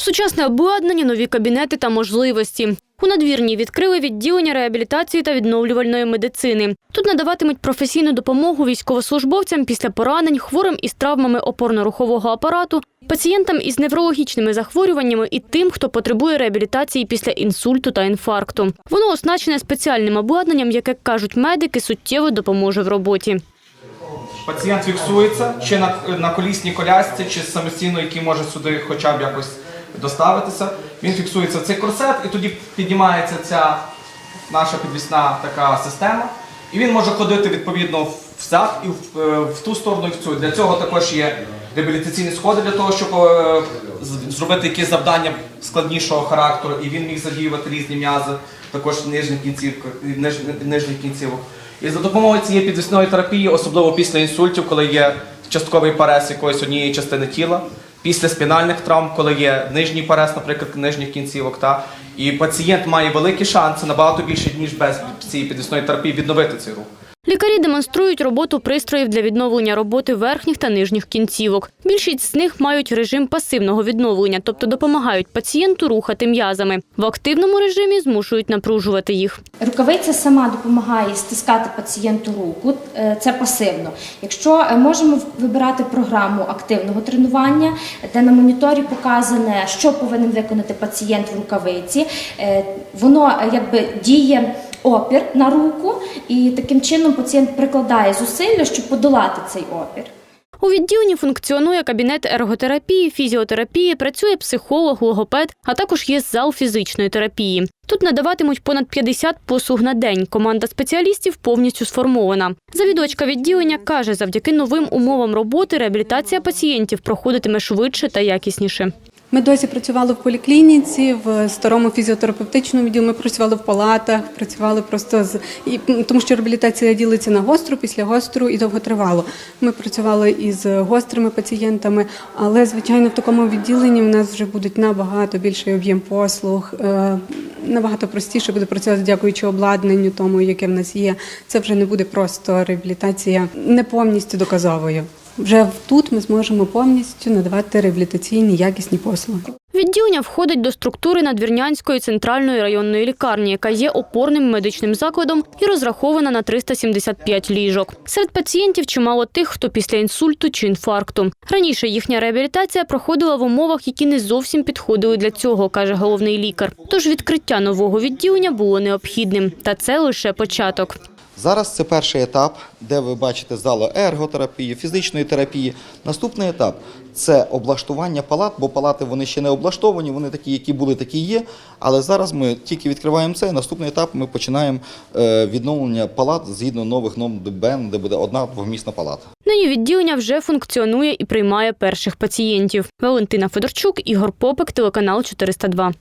Сучасне обладнання, нові кабінети та можливості. У надвірній відкрили відділення реабілітації та відновлювальної медицини. Тут надаватимуть професійну допомогу військовослужбовцям після поранень, хворим із травмами опорно-рухового апарату, пацієнтам із неврологічними захворюваннями і тим, хто потребує реабілітації після інсульту та інфаркту. Воно оснащене спеціальним обладнанням, яке кажуть медики, суттєво допоможе в роботі. Пацієнт фіксується чи на, на колісній колясці, чи самостійно, який може сюди хоча б якось доставитися. Він фіксується цей корсет, і тоді піднімається ця наша підвісна така система. І він може ходити відповідно взад і в, е, в ту сторону, і в цю. Для цього також є реабілітаційні сходи для того, щоб е, зробити якісь завдання складнішого характеру, і він міг задіювати різні м'язи, також нижніх кінцівок, ниж, нижніх кінцівок. І за допомогою цієї підвісної терапії, особливо після інсультів, коли є частковий парез якоїсь однієї частини тіла, після спінальних травм, коли є нижній парез, наприклад, нижніх кінцівок, та, і пацієнт має великі шанси набагато більше, ніж без цієї підвісної терапії відновити цей рух. Лікарі демонструють роботу пристроїв для відновлення роботи верхніх та нижніх кінцівок. Більшість з них мають режим пасивного відновлення, тобто допомагають пацієнту рухати м'язами. В активному режимі змушують напружувати їх. Рукавиця сама допомагає стискати пацієнту руку, е, це пасивно. Якщо е, можемо вибирати програму активного тренування, де на моніторі показане, що повинен виконати пацієнт в рукавиці, е, воно якби діє опір на руку, і таким чином пацієнт прикладає зусилля, щоб подолати цей опір. У відділенні функціонує кабінет ерготерапії, фізіотерапії, працює психолог, логопед, а також є зал фізичної терапії. Тут надаватимуть понад 50 послуг на день. Команда спеціалістів повністю сформована. Завідувачка відділення каже, завдяки новим умовам роботи реабілітація пацієнтів проходитиме швидше та якісніше. Ми досі працювали в поліклініці, в старому фізіотерапевтичному відділі. Ми працювали в палатах, працювали просто з і тому, що реабілітація ділиться на гостру, після гостру і довготривалу. Ми працювали із гострими пацієнтами, але звичайно в такому відділенні в нас вже будуть набагато більший об'єм послуг. е, Набагато простіше буде працювати, дякуючи обладнанню, тому яке в нас є. Це вже не буде просто реабілітація не повністю доказовою. Вже тут ми зможемо повністю надавати реабілітаційні якісні послуги. Відділення входить до структури Надвірнянської центральної районної лікарні, яка є опорним медичним закладом і розрахована на 375 ліжок. Серед пацієнтів чимало тих, хто після інсульту чи інфаркту. Раніше їхня реабілітація проходила в умовах, які не зовсім підходили для цього, каже головний лікар. Тож відкриття нового відділення було необхідним, та це лише початок. Зараз це перший етап, де ви бачите залу ерготерапії, фізичної терапії. Наступний етап це облаштування палат, бо палати вони ще не облаштовані, вони такі, які були, такі є. Але зараз ми тільки відкриваємо це. Наступний етап ми починаємо е, відновлення палат згідно нових норм ДБН, де буде одна двомісна палата. Нині відділення вже функціонує і приймає перших пацієнтів. Валентина Федорчук, Ігор Попик, телеканал 402.